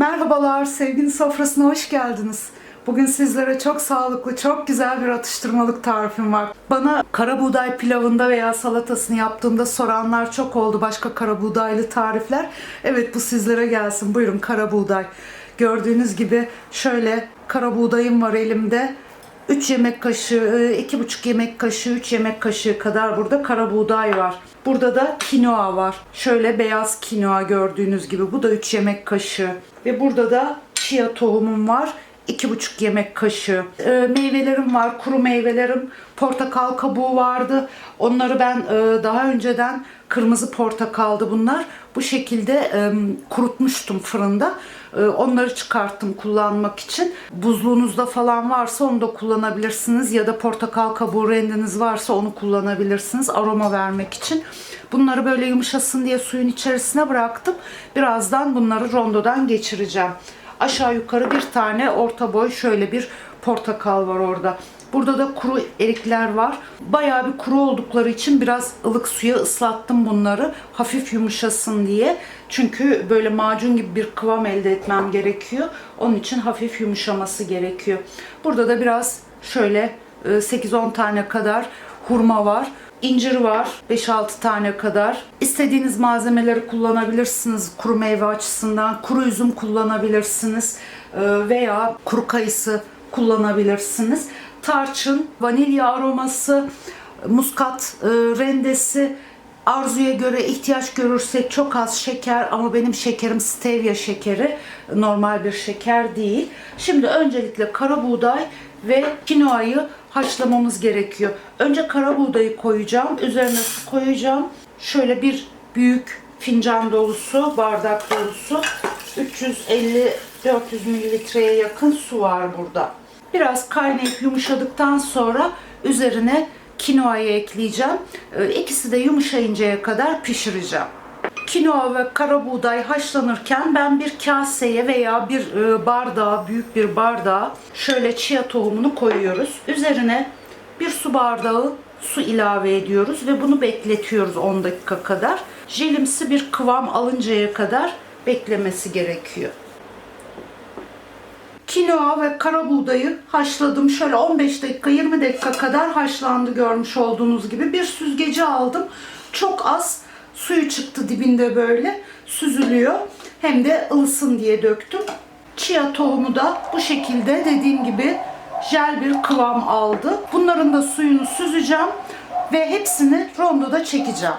Merhabalar, sevginin sofrasına hoş geldiniz. Bugün sizlere çok sağlıklı, çok güzel bir atıştırmalık tarifim var. Bana kara buğday pilavında veya salatasını yaptığımda soranlar çok oldu. Başka kara buğdaylı tarifler. Evet bu sizlere gelsin. Buyurun kara buğday. Gördüğünüz gibi şöyle kara buğdayım var elimde. 3 yemek kaşığı, 2,5 yemek kaşığı, 3 yemek kaşığı kadar burada kara buğday var. Burada da kinoa var. Şöyle beyaz kinoa gördüğünüz gibi. Bu da 3 yemek kaşığı. Ve burada da chia tohumum var. 2,5 yemek kaşığı. Ee, meyvelerim var, kuru meyvelerim. Portakal kabuğu vardı. Onları ben e, daha önceden kırmızı portakaldı bunlar. Bu şekilde e, kurutmuştum fırında. E, onları çıkarttım kullanmak için. Buzluğunuzda falan varsa onu da kullanabilirsiniz. Ya da portakal kabuğu rendeniz varsa onu kullanabilirsiniz aroma vermek için. Bunları böyle yumuşasın diye suyun içerisine bıraktım. Birazdan bunları rondodan geçireceğim. Aşağı yukarı bir tane orta boy şöyle bir portakal var orada. Burada da kuru erikler var. Bayağı bir kuru oldukları için biraz ılık suya ıslattım bunları. Hafif yumuşasın diye. Çünkü böyle macun gibi bir kıvam elde etmem gerekiyor. Onun için hafif yumuşaması gerekiyor. Burada da biraz şöyle e, 8-10 tane kadar hurma var. İncir var 5-6 tane kadar. İstediğiniz malzemeleri kullanabilirsiniz kuru meyve açısından. Kuru üzüm kullanabilirsiniz e, veya kuru kayısı kullanabilirsiniz. Tarçın, vanilya aroması, muskat e, rendesi, arzuya göre ihtiyaç görürsek çok az şeker ama benim şekerim stevia şekeri. Normal bir şeker değil. Şimdi öncelikle kara buğday ve kinoayı haşlamamız gerekiyor. Önce kara buğdayı koyacağım. Üzerine su koyacağım. Şöyle bir büyük fincan dolusu, bardak dolusu 350-400 mililitreye yakın su var burada. Biraz kaynayıp yumuşadıktan sonra üzerine kinoayı ekleyeceğim. Ee, İkisi de yumuşayıncaya kadar pişireceğim. Kinoa ve kara buğday haşlanırken ben bir kaseye veya bir e, bardağa, büyük bir bardağa şöyle chia tohumunu koyuyoruz. Üzerine bir su bardağı su ilave ediyoruz ve bunu bekletiyoruz 10 dakika kadar. Jelimsi bir kıvam alıncaya kadar beklemesi gerekiyor. Kinoa ve kara buğdayı haşladım. Şöyle 15 dakika 20 dakika kadar haşlandı görmüş olduğunuz gibi. Bir süzgeci aldım. Çok az suyu çıktı dibinde böyle süzülüyor. Hem de ılısın diye döktüm. Chia tohumu da bu şekilde dediğim gibi jel bir kıvam aldı. Bunların da suyunu süzeceğim ve hepsini rondoda çekeceğim.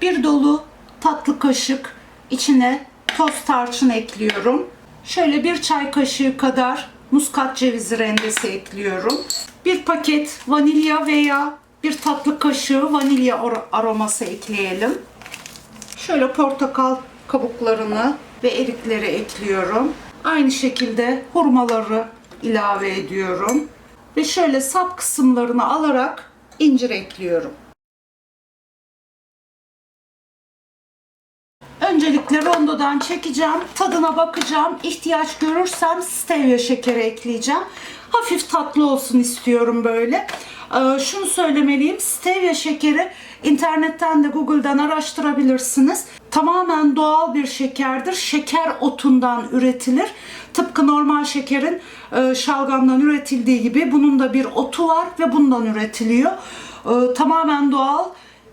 Bir dolu tatlı kaşık içine toz tarçın ekliyorum. Şöyle bir çay kaşığı kadar muskat cevizi rendesi ekliyorum. Bir paket vanilya veya bir tatlı kaşığı vanilya ar- aroması ekleyelim. Şöyle portakal kabuklarını ve erikleri ekliyorum. Aynı şekilde hurmaları ilave ediyorum. Ve şöyle sap kısımlarını alarak incir ekliyorum. Öncelikle rondodan çekeceğim. Tadına bakacağım. İhtiyaç görürsem stevia şekeri ekleyeceğim. Hafif tatlı olsun istiyorum böyle. Ee, şunu söylemeliyim. Stevia şekeri internetten de Google'dan araştırabilirsiniz. Tamamen doğal bir şekerdir. Şeker otundan üretilir. Tıpkı normal şekerin e, şalgamdan üretildiği gibi bunun da bir otu var ve bundan üretiliyor. Ee, tamamen doğal,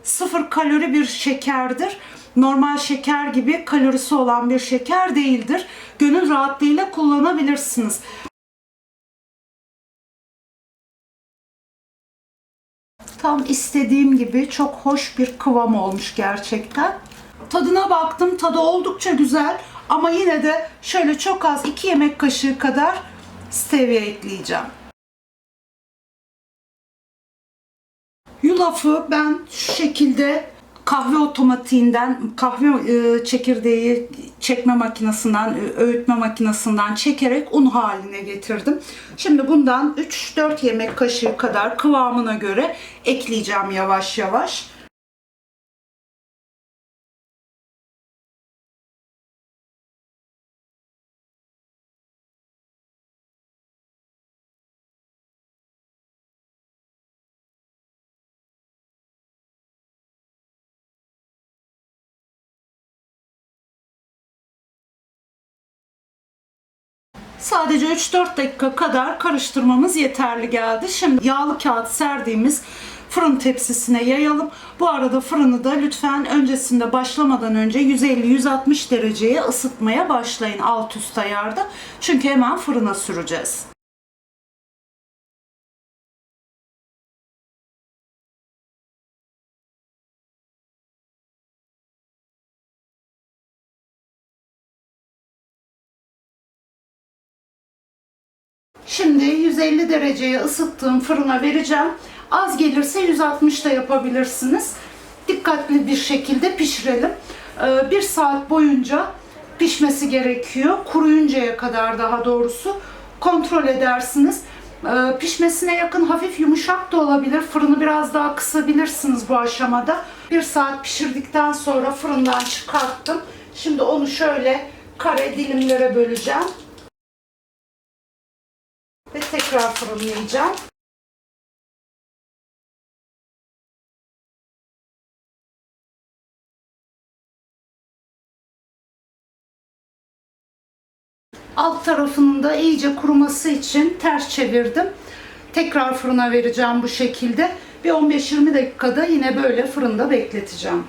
sıfır kalori bir şekerdir normal şeker gibi kalorisi olan bir şeker değildir. Gönül rahatlığıyla kullanabilirsiniz. Tam istediğim gibi çok hoş bir kıvam olmuş gerçekten. Tadına baktım. Tadı oldukça güzel ama yine de şöyle çok az 2 yemek kaşığı kadar stevia ekleyeceğim. Yulafı ben şu şekilde kahve otomatiğinden, kahve e, çekirdeği çekme makinesinden, e, öğütme makinesinden çekerek un haline getirdim. Şimdi bundan 3-4 yemek kaşığı kadar kıvamına göre ekleyeceğim yavaş yavaş. Sadece 3-4 dakika kadar karıştırmamız yeterli geldi. Şimdi yağlı kağıt serdiğimiz fırın tepsisine yayalım. Bu arada fırını da lütfen öncesinde başlamadan önce 150-160 dereceye ısıtmaya başlayın alt üst ayarda. Çünkü hemen fırına süreceğiz. Şimdi 150 dereceye ısıttığım fırına vereceğim. Az gelirse 160 da yapabilirsiniz. Dikkatli bir şekilde pişirelim. Ee, Bir saat boyunca pişmesi gerekiyor. Kuruyuncaya kadar daha doğrusu kontrol edersiniz. Ee, Pişmesine yakın hafif yumuşak da olabilir. Fırını biraz daha kısabilirsiniz bu aşamada. Bir saat pişirdikten sonra fırından çıkarttım. Şimdi onu şöyle kare dilimlere böleceğim tekrar fırınlayacağım. Alt tarafının da iyice kuruması için ters çevirdim. Tekrar fırına vereceğim bu şekilde. Bir 15-20 dakikada yine böyle fırında bekleteceğim.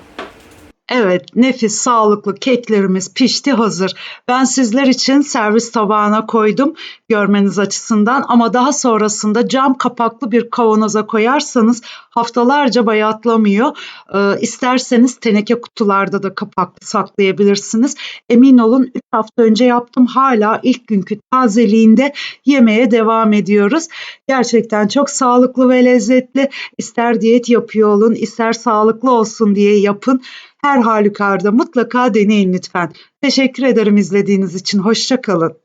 Evet, nefis, sağlıklı keklerimiz pişti hazır. Ben sizler için servis tabağına koydum görmeniz açısından ama daha sonrasında cam kapaklı bir kavanoza koyarsanız haftalarca bayatlamıyor. Ee, isterseniz teneke kutularda da kapaklı saklayabilirsiniz. Emin olun 3 hafta önce yaptım hala ilk günkü tazeliğinde yemeye devam ediyoruz. Gerçekten çok sağlıklı ve lezzetli. İster diyet yapıyor olun, ister sağlıklı olsun diye yapın. Her halükarda mutlaka deneyin lütfen. Teşekkür ederim izlediğiniz için. Hoşça kalın.